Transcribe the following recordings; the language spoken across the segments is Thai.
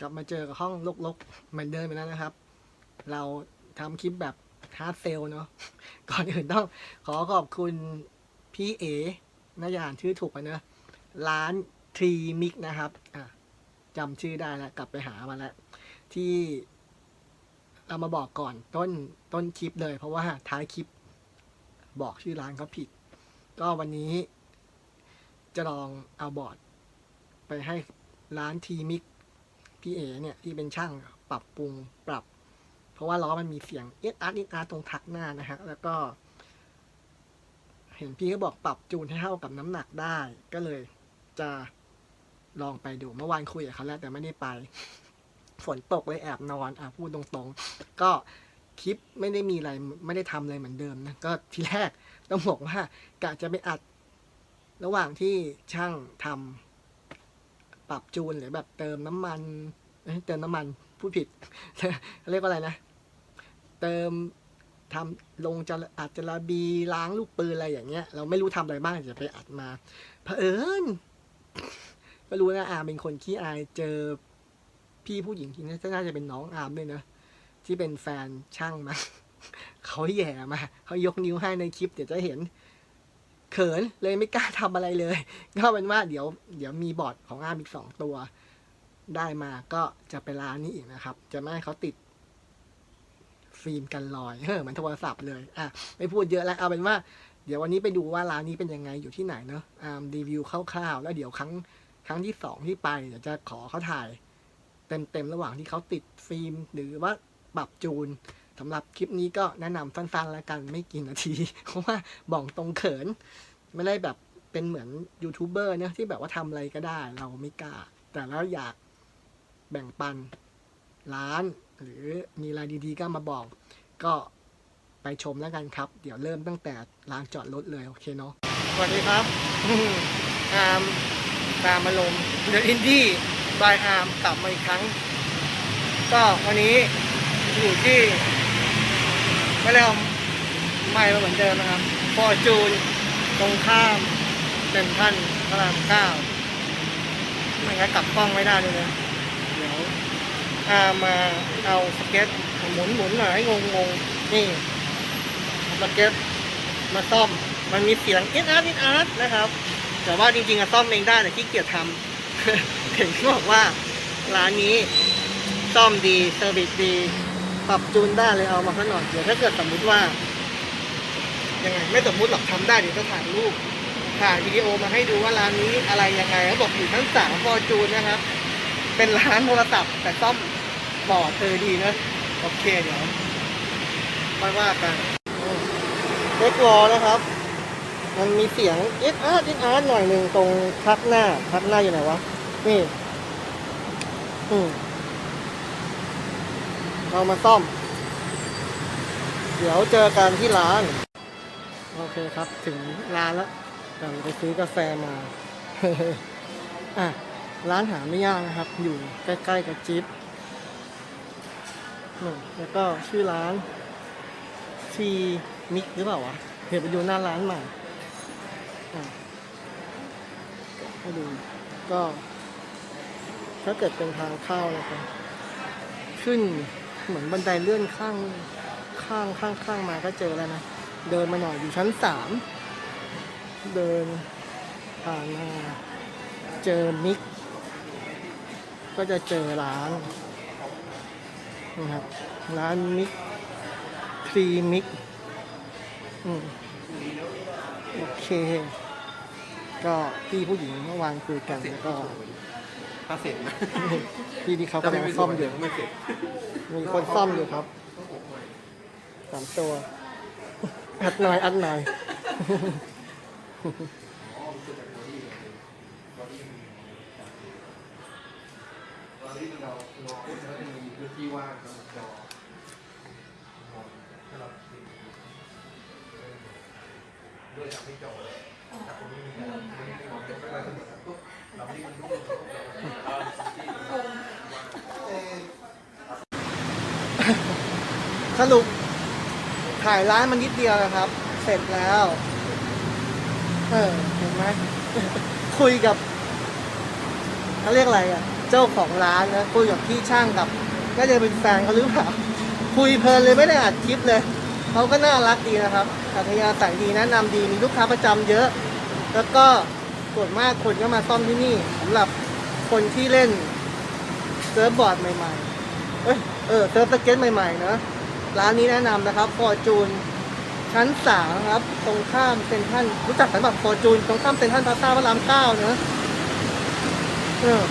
กลับมาเจอกับห้องลกๆเหมือนเดิมไปแล้วนะครับ เราทำคลิปแบบฮาร์ดเซลเนาะก่อนอื่นต้องขอขอบคุณพี่เอนาจะอ่านชื่อถูกไปเนอะร้านทรีมิกนะครับอะจำชื่อได้แล้วกลับไปหามาแล้ว ที่เรามาบอกก่อนต้นต้นคลิปเลย เพราะว่าท้ายคลิปบอกชื่อร้านเขาผิด ก็วันนี้จะลองเอาบอร์ดไปให้ร้านทีมิก พี่เอเนี่ยที่เป็นช่างปรับปรุงปรับ เพราะว่าล้อมันมีเสียงเอสอาร์เอสอาร์ตรงทักหน้านะฮะแล้วก็ เห็นพี่ก็บอกปรับจูนให้เท่ากับน้ำหนักได้ ก็เลยจะลองไปดูเมื่อวานคุยกับเขาแล้วแต่ไม่ได้ไป ฝนตกเลยแอบนอนอะพูดตรงๆ ก็คลิปไม่ได้มีอะไรไม่ได้ทำอะไรเหมือนเดิมนะก็ทีแรกต้องบอกว่ากะจะไปอัด ระหว่างที่ช่างทำ ปรับจูนหรือแบบเติมน้ำมันเติมน้ำมันพูดผิดเรียกว่าอะไรนะ เติมทำลงจะอัดจระบีล้างลูกปืนอะไรอย่างเงี้ย เราไม่รู้ทำอะไรบ้างจะไปอัดมาเผอิญก็รู้นะอาร์มเป็นคนขี้อายเจอพี่ผู้หญิงที่น่าจะเป็นน้องอาร์มด้วยนะที่เป็นแฟนช่างมาเขาแย่มาเขายกนิ้วให้ในคลิปเดี๋ยวจะเห็น ขินเลยไม่กล้าทำอะไรเลย ก็เป็นว่าเดี๋ยวเดี๋ยวมีบอร์ดของอาร์มอีกสองตัว ได้มาก็จะไปร้านนี้อีกนะครับ จะไม่ให้เขาติด ฟิล์มกันรอยเฮ้อเหมือนโทรศัพท์เลยอะไม่พูดเยอะแล้วเอาเป็นว่า เดี๋ยววันนี้ไปดูว่าร้านนี้เป็นยังไงอยู่ที่ไหนเนอะอ่ารีวิวคร่าวๆแล้วเดี๋ยวครั้งครั้งที่สองที่ไปเดี๋ยวจะขอเขาถ่าย เต็มๆระหว่างที่เขาติดฟิล์มหรือว่าปรับจูน สำหรับคลิปนี้ก็แนะนำสั้นๆแล้วกันไม่กี่นาที เพราะว่าบอกตรงเขิน ไม่ได้แบบเป็นเหมือนยูทูบเบอร์เนี่ยที่แบบว่าทำอะไรก็ได้ เราไม่กล้า แต่แล้วอยากแบ่งปันร้าน หรือมีอะไรดีๆก็มาบอก ก็ไปชมแล้วกันครับ เดี๋ยวเริ่มตั้งแต่ลานจอดรถเลยโอเคเนาะสวัสดีครับอาร์มตามมาลงเดอะอินดี้บายอาร์มกลับมาอีกครั้ง ก็วันนี้อยู่ที่ ไม่ได้เอาไม่มาเหมือนเดิมนะครับฟอร์จูนตรงข้ามเซ็นทรัลพระรามเก้าไม่งั้นกลับกล้องไม่ได้เลยนะเดี๋ยวอามาเอาสเก็ตหมุนหมุนหน่อยให้งงงๆนี่สเก็ตมาซ่อมมันมีเสียงเอ็ดอาร์ตเอ็ดอาร์ตนะครับ แต่ว่าจริงๆอะซ่อมเองได้แต่ขี้เกียจทำเห็นเขาบอกว่าร้านนี้ซ่อมดีเซอร์วิสดี ปรับจูนได้เลยเอามาสักหน่อยเดี๋ยวถ้าเกิดสมมุติว่ายังไงไม่สมมุติหรอกทำได้เดี๋ยวจะถ่ายรูปถ่ายวิดีโอมาให้ดูว่าร้านนี้อะไรยังไงเขาบอกอยู่ชั้นสามฟอร์จูนนะครับ เป็นร้านโทรศัพท์แต่ซ่อมบอร์ดเออดีนะโอเคเดี๋ยวค่อยว่ากันเล็กวอลนะครับ มันมีเสียงเอ็ดอาร์เอ็ดอาร์หน่อยหนึ่งตรงทักหน้าทักหน้าอยู่ไหนวะนี่ อืม เรามาซ่อม เดี๋ยวเจอกันที่ร้าน โอเคครับ ถึงร้านแล้วกำลังไปซื้อกาแฟมาอะร้านหาไม่ยากนะครับ อยู่ใกล้ๆกับจิ๊บนี่แล้วก็ชื่อร้านทีมิกหรือเปล่าวะเดี๋ยวไปดูหน้าร้านใหม่อะให้ดูก็ ถ้าเกิดเป็นทางเข้านะครับ ขึ้น เหมือนบันไดเลื่อนข้างข้างข้างข้างมาก็เจอแล้วนะ เดินมาหน่อยอยู่ชั้นสาม เดินผ่านมา เจอมิก ก็จะเจอร้านนะครับร้านมิกครีมิกอืมโอเค ก็พี่ผู้หญิงเมื่อวานคุยกันแล้วก็ ถ้าเสร็จนะพี่ที่เขากำลังซ่อมอยู่ไม่เสร็จมีคนซ่อมอยู่ครับสามตัว อัดหน่อยอัดหน่อยตอนที่เรารอปุ๊บแล้วมันมีพื้นที่ว่างตรงจอถ้าเราด้วยทำให้จอแต่คนนี้มีการไม่ได้มองเป็นอะไรทั้งหมด สรุปถ่ายร้านมันนิดเดียวนะครับ เสร็จแล้ว เออเห็นไหม คุยกับเขาเรียกอะไรอะ เจ้าของร้านนะคุยกับพี่ช่างกับน่าจะเป็นแฟนเขาหรือเปล่าคุยเพลินเลยไม่ได้อัดคลิปเลยเขาก็น่ารักดีนะครับอัธยาศัยดีแนะนำดีมีลูกค้าประจำเยอะ แล้วก็ ส่วนมากคนก็มาซ่อมที่นี่สำหรับคนที่เล่นเซิร์ฟบอร์ดใหม่ๆ เอ้ยเออเซิร์ฟสเก็ตใหม่ๆเนอะร้านนี้แนะนำนะครับฟอร์จูนชั้นสามครับ ตรงข้ามเซ็นทรัลรู้จักสันบัตฟอร์จูนตรงข้ามเซ็นทรัลพลาซ่าพระรามเก้าเนอะเออ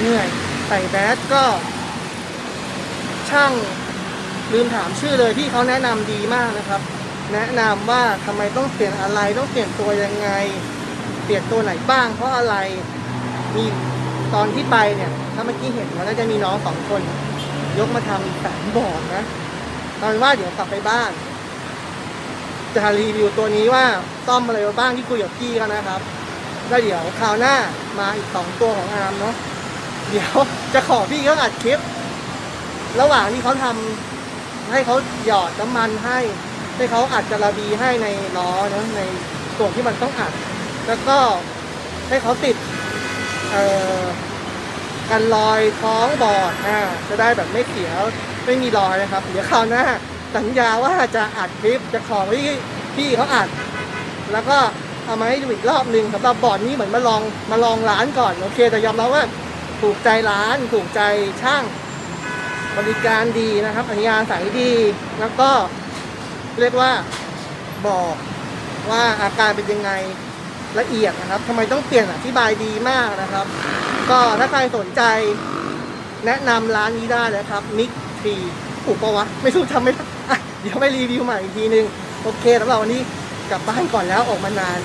เหนื่อยใส่แบสก็ ช่างลืมถามชื่อเลยที่เขาแนะนำดีมากนะครับ แนะนำว่าทำไมต้องเปลี่ยนอะไรต้องเปลี่ยนตัวยังไง เปลี่ยนตัวไหนบ้าง เพราะอะไรมีตอนที่ไปเนี่ย ถ้าเมื่อกี้เห็นว่าน่าจะมีน้องสองคน ยกมาทำแสนบอร์ดนะตอนว่าเดี๋ยวกลับไปบ้าน จะรีวิวตัวนี้ว่าซ่อมอะไรบ้างที่คุยกับพี่กันนะครับแล้วเดี๋ยวคราวหน้ามาอีกสองตัวของอาร์มเนาะเดี๋ยวจะขอพี่เขาอัดคลิป ระหว่างที่เขาทำให้เขาหยอดน้ำมันให้ ให้เขาอัดจาระบีให้ในล้อนะในส่วนที่มันต้องอัด แล้วก็ให้เขาติดกันรอยท้องบอดอ่าจะได้แบบไม่เสียไม่มีรอยนะครับ เดี๋ยวคราวหน้าสัญญาว่าจะอัดคลิปจะขอพี่พี่เขาอัด แล้วก็เอามาให้ดูอีกรอบหนึ่งสำหรับบอร์ดนี้เหมือนมาลองมาลองร้านก่อนโอเคแต่ยอมรับว่าถูกใจร้านถูกใจช่าง บริการดีนะครับอัธยาศัยดีแล้วก็ เรียกว่าบอกว่าอาการเป็นยังไงละเอียดนะครับทำไมต้องเปลี่ยนอธิบายดีมากนะครับ ก็ถ้าใครสนใจแนะนำร้านนี้ได้นะครับมิกทีถูกปะวะไม่สู้ทำไม่ได้อะเดี๋ยวไปรีวิวใหม่อีกทีนึง โอเคสำหรับวันนี้กลับบ้านก่อนแล้วออกมานาน